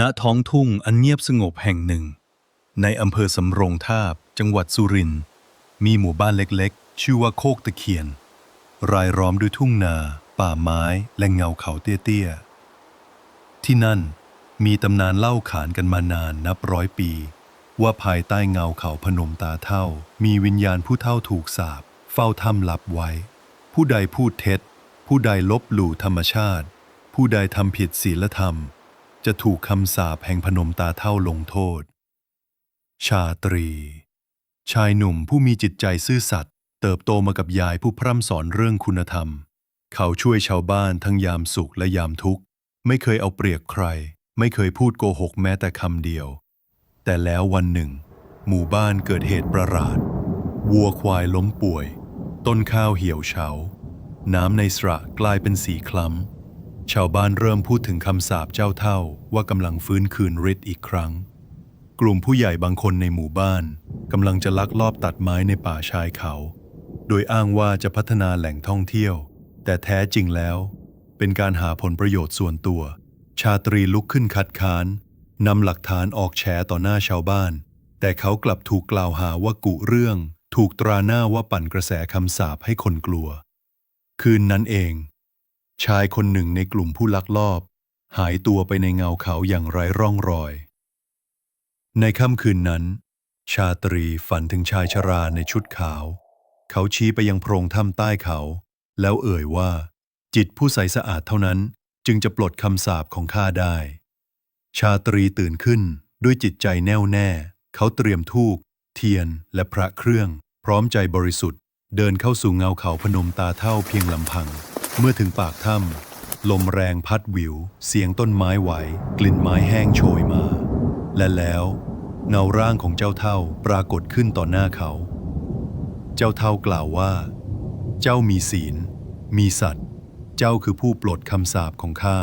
ณท้องทุ่งอันเงียบสงบแห่งหนึ่ง ในอำเภอสำโรงทาบ จังหวัดสุรินทร์มีหมู่บ้านเล็กๆ ชื่อว่าโคกตะเคียน รายล้อมด้วยทุ่งนา ป่าไม้และเงาเขาเตี้ยๆ ที่นั่นมีตำนานเล่าขานกันมานานนับร้อยปี ว่าภายใต้เงาเขาพนมตาเท่า มีวิญญาณผู้เท่าถูกสาปเฝ้าถ้ำลับไว้ ผู้ใดพูดเท็จ ผู้ใดลบหลู่ธรรมชาติ ผู้ใดทำผิดศีลธรรม จะถูกคำสาปแห่งพนมตาเท่าลงโทษ ชาตรี ชายหนุ่มผู้มีจิตใจซื่อสัตย์เติบโตมากับยายผู้พร่ำสอนเรื่องคุณธรรม เขาช่วยชาวบ้านทั้งยามสุขและยามทุกข์ ไม่เคยเอาเปรียบใคร ไม่เคยพูดโกหกแม้แต่คำเดียว แต่แล้ววันหนึ่ง หมู่บ้านเกิดเหตุประหลาด วัวควายล้มป่วย ต้นข้าวเหี่ยวเฉา น้ำในสระกลายเป็นสีคล้ำ ชาวบ้านเริ่มพูดถึงคำสาปเจ้าเท่าว่ากำลังฟื้นคืนฤทธิ์อีกครั้ง กลุ่มผู้ใหญ่บางคนในหมู่บ้านกำลังจะลักลอบตัดไม้ในป่าชายเขา โดยอ้างว่าจะพัฒนาแหล่งท่องเที่ยว แต่แท้จริงแล้ว เป็นการหาผลประโยชน์ส่วนตัว ชาตรีลุกขึ้นคัดค้านนำหลักฐานออกแฉต่อหน้าชาวบ้าน แต่เขากลับถูกกล่าวหาว่ากุเรื่อง ถูกตราหน้าว่าปั่นกระแสคำสาปให้คนกลัว คืนนั้นเอง ชายคนหนึ่งในกลุ่มผู้ลักลอบ หายตัวไปในเงาเขาอย่างไร้ร่องรอย ในค่ำคืนนั้น ชาตรีฝันถึงชายชราในชุดขาว เขาชี้ไปยังโพรงถ้ำใต้เขา แล้วเอ่ยว่า จิตผู้ใสสะอาดเท่านั้นจึงจะปลดคำสาปของข้าได้ ชาตรีตื่นขึ้นด้วยจิตใจแน่วแน่ เขาเตรียมธูปเทียนและพระเครื่อง พร้อมใจบริสุทธิ์ เดินเข้าสู่เงาเขาพนมตาเท่าเพียงลำพัง เมื่อถึงปากถ้ำลมแรงพัดวิว เสียงต้นไม้ไหว กลิ่นไม้แห้งโชยมา และแล้วเงาร่างของเจ้าเท่าปรากฏขึ้นต่อหน้าเขา เจ้าเท่ากล่าวว่า เจ้ามีศีล มีสัตว์ เจ้าคือผู้ปลดคำสาปของข้า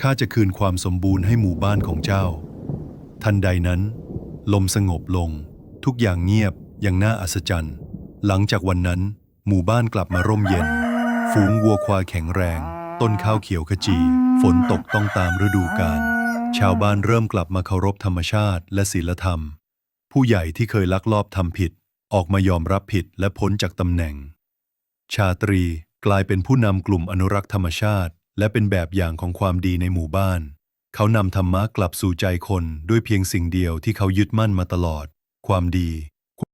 ข้าจะคืนความสมบูรณ์ให้หมู่บ้านของเจ้า ทันใดนั้น ลมสงบลง ทุกอย่างเงียบอย่างน่าอัศจรรย์ หลังจากวันนั้น หมู่บ้านกลับมาร่มเย็น ฝูงวัวควายแข็งแรง ต้นข้าวเขียวขจี ฝนตกต้องตามฤดูกาลชาวบ้านเริ่มกลับมาเคารพธรรมชาติและศีลธรรม ผู้ใหญ่ที่เคยลักลอบทำผิด ออกมายอมรับผิดและพ้นจากตำแหน่ง ชาตรีกลายเป็นผู้นำกลุ่มอนุรักษ์ธรรมชาติ และเป็นแบบอย่างของความดีในหมู่บ้าน เขานำธรรมะกลับสู่ใจคนด้วยเพียงสิ่งเดียวที่เขายึดมั่นมาตลอด ความดี